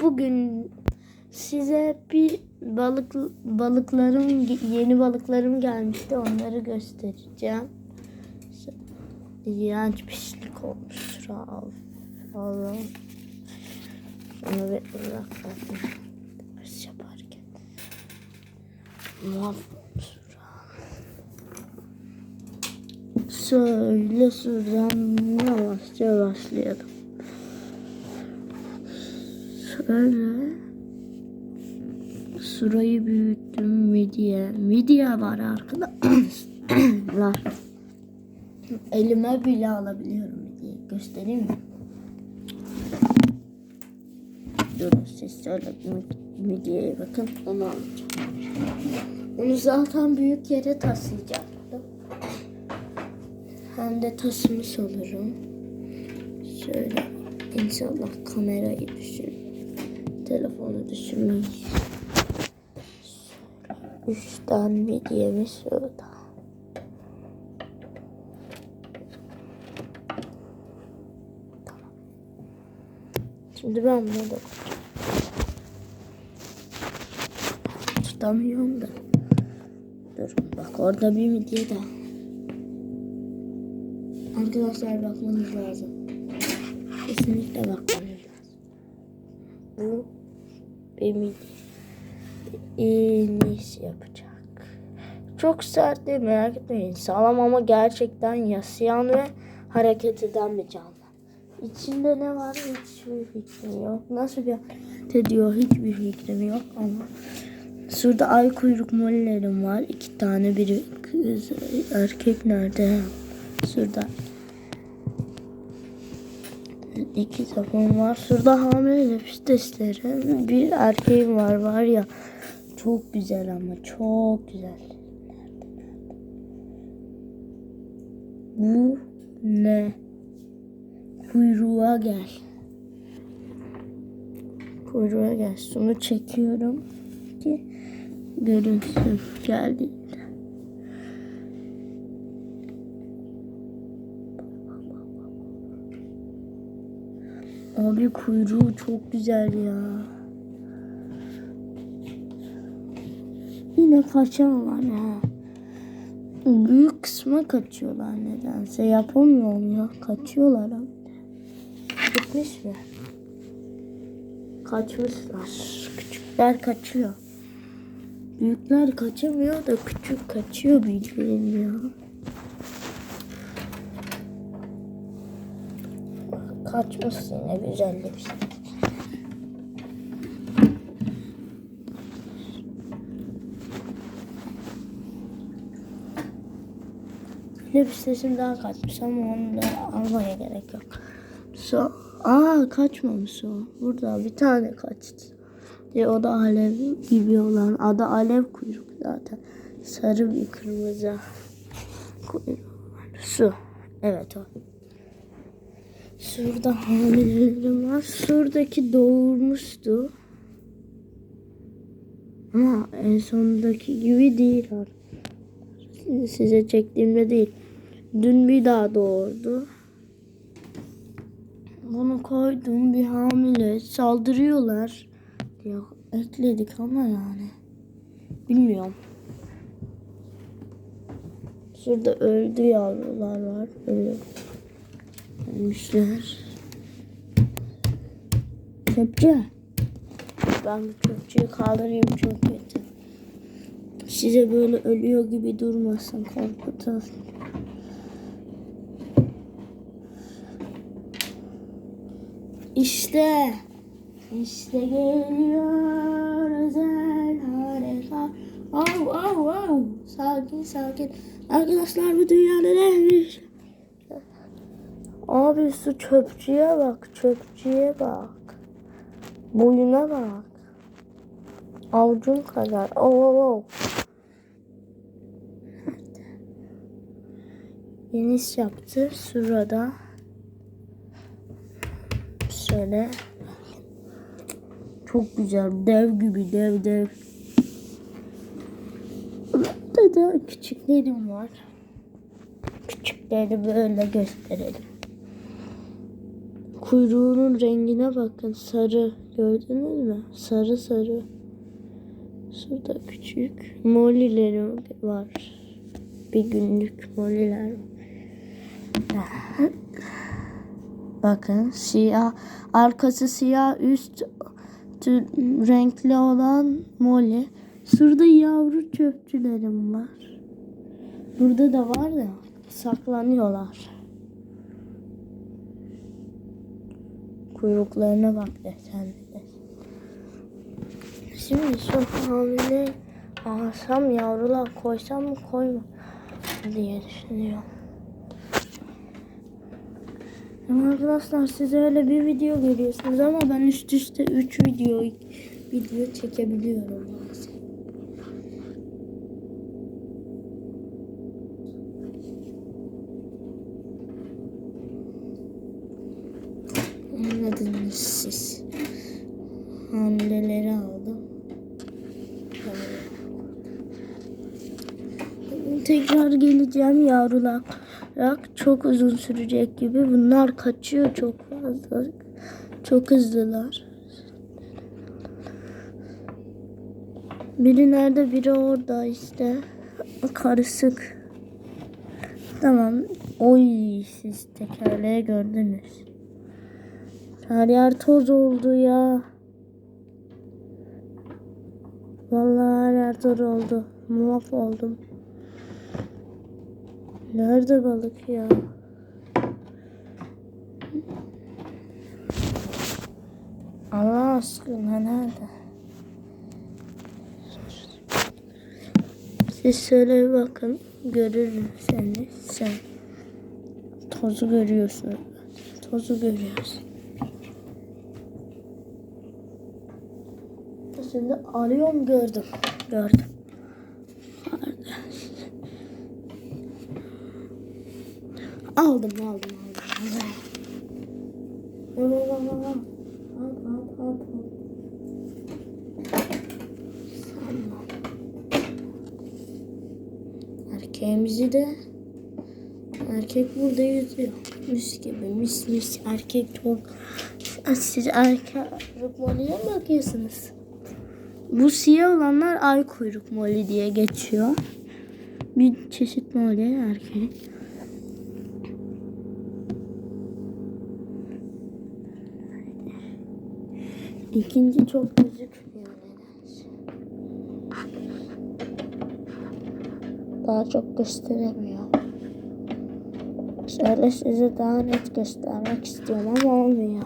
Bugün size bir balık balıklarım yeni balıklarım gelmişti. Onları göstereceğim. İğrenç pislik olmuş. Rav. Allah'ım. Şunu bir bırak. Ders yaparken. Söyle şuradan yavaşça başlayalım. Şöyle Surayı büyüttüm midye. Midye var arkadaşlar. Elime bile alabiliyorum midyeyi. Göstereyim mi? Durun siz şöyle mid- midyeye bakın. Onu alacağım. Onu zaten büyük yere taşıyacaktım. Hem de taşımış olurum. Şöyle inşallah kamerayı düşün. Telefonu düşürmeyiz. Tane midyemiz şurada. Tamam. Şimdi ben bunu da tutamıyorum da. Dur bak orada bir midye daha. Arkadaşlar bakmanız lazım. Kesinlikle bakmanız lazım. Bu benim iniş yapacak. Çok sert değil merak etmeyin. Sağlam ama gerçekten yaslayan ve hareket eden bir canlı. İçinde ne var hiçbir fikrim yok. Nasıl bir ediyor hiçbir fikrim yok ama Şurada ay kuyruk mollerim var. iki tane biri kız erkek nerede? Şurada. İki sapım var. Şurada hamile nefis. Bir erkeğim var var ya. Çok güzel ama çok güzel. Bu ne? Kuyruğa gel. Kuyruğa gel. Şunu çekiyorum ki görünsün geldiğinde. Abi kuyruğu çok güzel ya. Yine kaçan ha. Büyük kısma kaçıyorlar nedense. Yapamıyorum ya. Kaçıyorlar abi. Gitmiş mi? Kaçmışlar. Küçükler kaçıyor. Büyükler kaçamıyor da küçük kaçıyor bildiğin ya. Kaçmışsın ne güzel bir şey. Elbisesim daha kaçmış ama onu da almaya gerek yok. So, aa kaçmamış o. Burada bir tane kaçtı. E, o da alev gibi olan. Adı alev kuyruk zaten. Sarı bir kırmızı kuyruk. Su. Evet o. Şurada hamilelerim var. Şuradaki doğurmuştu. Ama en sondaki gibi değil. Size çektiğimde değil. Dün bir daha doğurdu. Bunu koydum bir hamile. Saldırıyorlar. Yok ekledik ama yani. Bilmiyorum. Şurada öldü yavrular var. Öyle. Ölmüşler. Çöpçü. Ben bu çöpçüyü kaldırayım çok kötü. Size böyle ölüyor gibi durmasın korkutur. İşte işte geliyor özel harekat. Oh oh oh. Sakin sakin. Arkadaşlar bu dünyada neymiş? Abi şu çöpçüye bak. Çöpçüye bak. Boyuna bak. Avucun kadar. Oh oh oh. Yeniş yaptı. Şurada. Şöyle. Çok güzel. Dev gibi dev dev. Burada da küçüklerim var. Küçükleri böyle gösterelim. Kuyruğunun rengine bakın. Sarı Gördünüz mü? Sarı sarı. Şurada küçük molileri var. Bir günlük moliler. Bakın siyah arkası siyah üst renkli olan moli. Şurada yavru çöpçülerim var. Burada da var da saklanıyorlar. Kuyruklarına bak desen de. Şimdi şu hamile alsam yavrular koysam mı koyma diye düşünüyorum. Arkadaşlar siz öyle bir video görüyorsunuz ama ben üst üste 3 video video çekebiliyorum bazen. Anladınız siz. Hamileleri aldım. Tekrar geleceğim yavrular. Çok uzun sürecek gibi. Bunlar kaçıyor çok fazla. Çok hızlılar. Biri nerede biri orada işte. Karışık. Tamam. Oy siz tekerleği gördünüz. Her yer toz oldu ya. Vallahi her yer toz oldu. Muaf oldum. Nerede balık ya? Allah aşkına nerede? Siz şöyle bir bakın. Görürüm seni. Sen tozu görüyorsun. Tozu görüyorsun. Şimdi arıyorum gördüm. Gördüm. Aldım aldım aldım. Al al. Erkeğimizi de erkek burada yüzüyor. Mis gibi mis mis erkek çok. Siz erkek moliye mi bakıyorsunuz? Bu siyah olanlar ay kuyruk moli diye geçiyor. Bir çeşit moli erkek. İkinci çok gözükmüyor nedense. Daha çok gösteremiyor. Şöyle size daha net göstermek istiyorum ama olmuyor.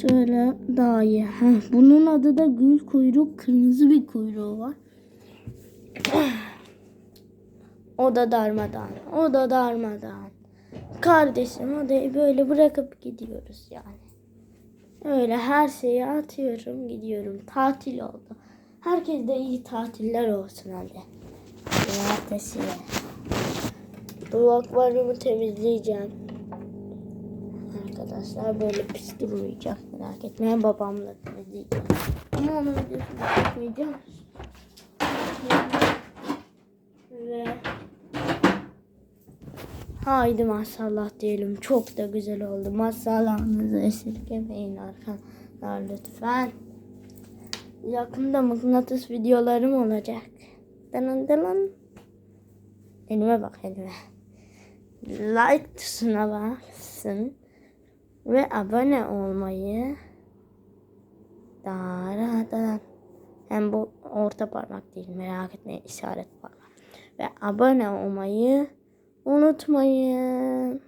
Şöyle daha iyi. Heh, bunun adı da gül kuyruk. Kırmızı bir kuyruğu var. O da darmadan. O da darmadan. Kardeşim odayı böyle bırakıp gidiyoruz yani. Öyle her şeyi atıyorum gidiyorum. Tatil oldu. Herkes de iyi tatiller olsun hadi. Cumartesi. Bu akvaryumu temizleyeceğim. Arkadaşlar böyle pis durmayacak merak etmeyin babamla temizleyeceğim. Ama onun videosunu çekmeyeceğim. Ve Haydi maşallah diyelim. Çok da güzel oldu. Maşallahınızı esirgemeyin arkadaşlar lütfen. Yakında mıknatıs videolarım olacak. Dının dının. Elime bak elime. Like tuşuna basın. Ve abone olmayı daha da hem bu orta parmak değil merak etmeyin işaret parmak. Ve abone olmayı unutmayın.